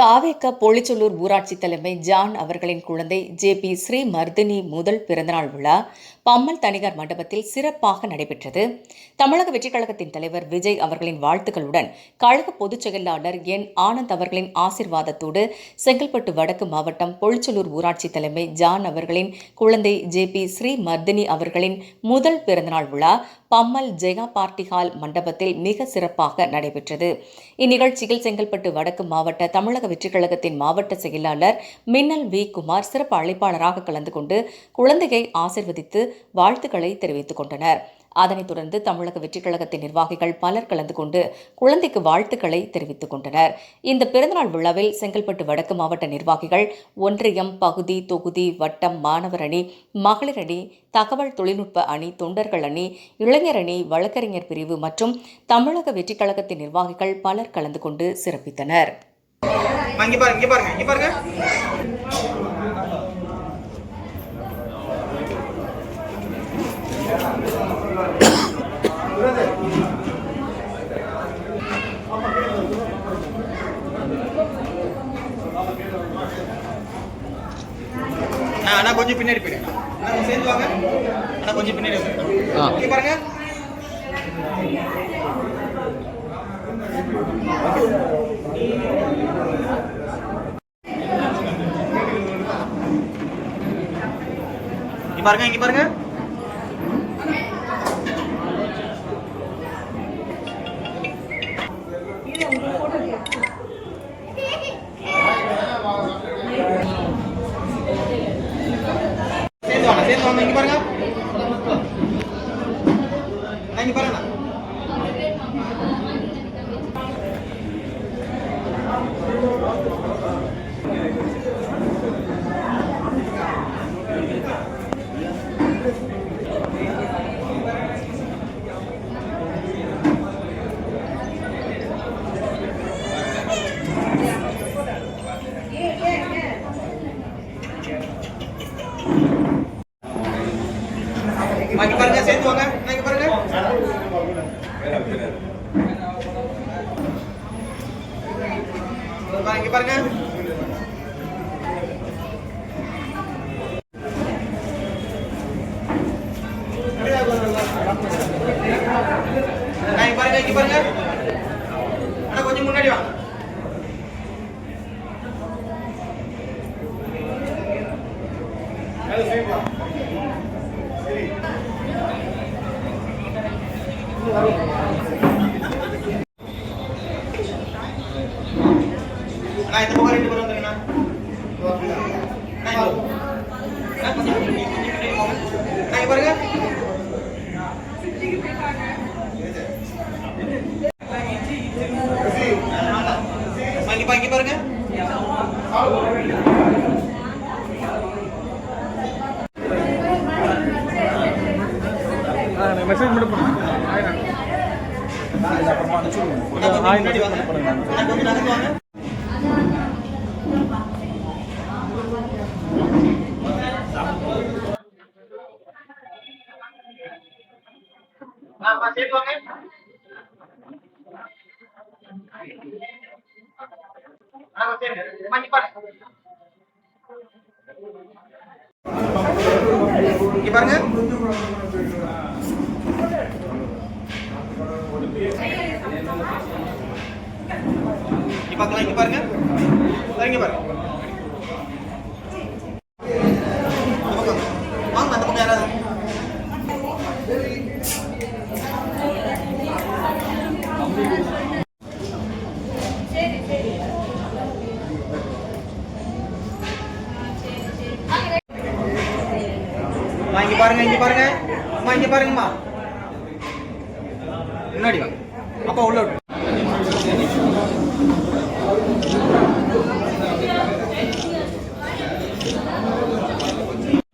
தாவேக்க போலிச்சொல்லூர் ஊராட்சி தலைமை ஜான் அவர்களின் குழந்தை ஜே பி ஸ்ரீ மர்தினி முதல் பிறந்தநாள் விழா பம்மல் தனியார் மண்டபத்தில் சிறப்பாக நடைபெற்றது. தமிழக வெற்றிக் கழகத்தின் தலைவர் விஜய் அவர்களின் வாழ்த்துக்களுடன் கழக பொதுச் செயலாளர் என் ஆனந்த் அவர்களின் ஆசிர்வாதத்தோடு செங்கல்பட்டு வடக்கு மாவட்டம் பொழிச்சலூர் ஊராட்சி தலைமை ஜான் அவர்களின் குழந்தை ஜே பி ஸ்ரீ மர்தினி அவர்களின் முதல் பிறந்தநாள் விழா பம்மல் ஜெயா பார்ட்டி ஹால் மண்டபத்தில் மிக சிறப்பாக நடைபெற்றது. இந்நிகழ்ச்சியில் செங்கல்பட்டு வடக்கு மாவட்ட தமிழக வெற்றிக் கழகத்தின் மாவட்ட செயலாளர் மின்னல் வி. குமார் சிறப்பு அழைப்பாளராக கலந்து கொண்டு குழந்தையை ஆசிர்வதித்து வாழ்த்துக்களை தெரிவித்துக் கொண்டனர். அதனைத் தொடர்ந்து தமிழக வெற்றிக் கழகத்தின் நிர்வாகிகள் பலர் கலந்து கொண்டு குழந்தைக்கு வாழ்த்துக்களை தெரிவித்துக் கொண்டனர். இந்த பிறந்தநாள் விழாவில் செங்கல்பட்டு வடக்கு மாவட்ட நிர்வாகிகள் ஒன்றியம் பகுதி தொகுதி வட்டம் மாணவர் அணி மகளிர் அணி தகவல் தொழில்நுட்ப அணி தொண்டர்கள் அணி இளைஞர் அணி வழக்கறிஞர் பிரிவு மற்றும் தமிழக வெற்றிக் கழகத்தின் நிர்வாகிகள் பலர் கலந்து கொண்டு சிறப்பித்தனர் அம்மா, இங்க பாருங்க இங்க பாருங்க இங்க பாருங்க ஆ, அண்ணா கொஞ்சம் பின்னாடி போயிடுங்க அண்ணா சேர்ந்து வாங்க. அண்ணா கொஞ்சம் பின்னாடி. இங்க பாருங்க. இங்க பாருங்க இங்க பாருங்க. இங்க பாருங்க அண்ணா, இங்க பாருங்க அம்மா, இங்க பாருங்க சேர்ந்து வாங்க அண்ணா, இங்க பாருங்க அம்மா, இங்க பாருங்க அண்ணா, இங்க பாருங்க இங்க பாருங்க அண்ணா கொஞ்சம் முன்னாடி வாங்க அண்ணா இந்த பக்கம் ரெண்டு பேரும் வந்துருங்கண்ணா அண்ணா, இங்க. அண்ணா, கொஞ்சம் முன்னாடி, கொஞ்சம் முன்னாடி போங்க. அண்ணா, இங்க பாருங்க அம்மா, இங்க பா- இங்க பாருங்க மெசேஜ் மட்டும் பண்ணுங்க. அண்ணா, வாங்க அண்ணா, கொஞ்சம் நகர்ந்து வாங்க ஆமா சேர்த்து வாங்க ஆமா சரி மணி பாருங்க இங்க பாருங்க இங்க பார்க்கலாம் இங்க பாருங்க. சரி, பாருங்க. இந்த வாங்க அந்த பக்கம் யாராவது. இங்க பாருங்க இங்க பாருங்க. அம்மா இங்க பாருங்கம்மா. முன்னாடி வாங்க. அப்பா உள்ள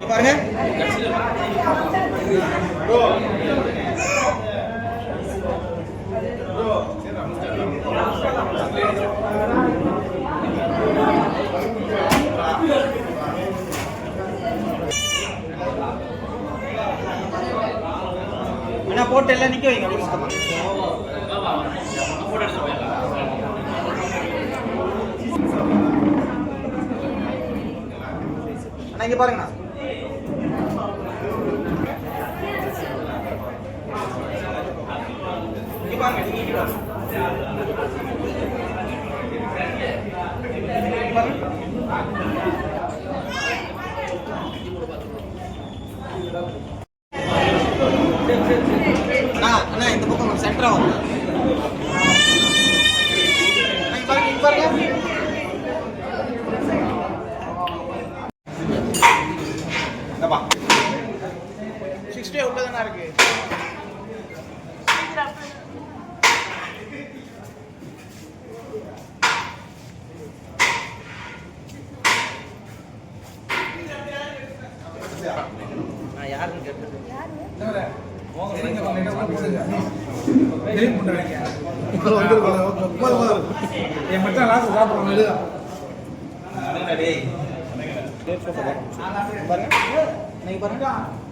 பாருங்க. போட்டு எல்லாம் நிக்க வைங்க இங்க பாருங்கண்ணா. இங்க பாருங்க நீங்க அண்ணா அண்ணா இந்த பக்கம் சென்டரா வாங்க அண்ணா, இங்க பாருங்க இங்க பாருங்க இந்தப்பா சிக்ஸ்டே உள்ள தானே இருக்கு? நான் யாருன்னு கேட்டது? என் மச்சான் லாஸ்ட் டேய் பாருங்க நீங்க பாருங்க.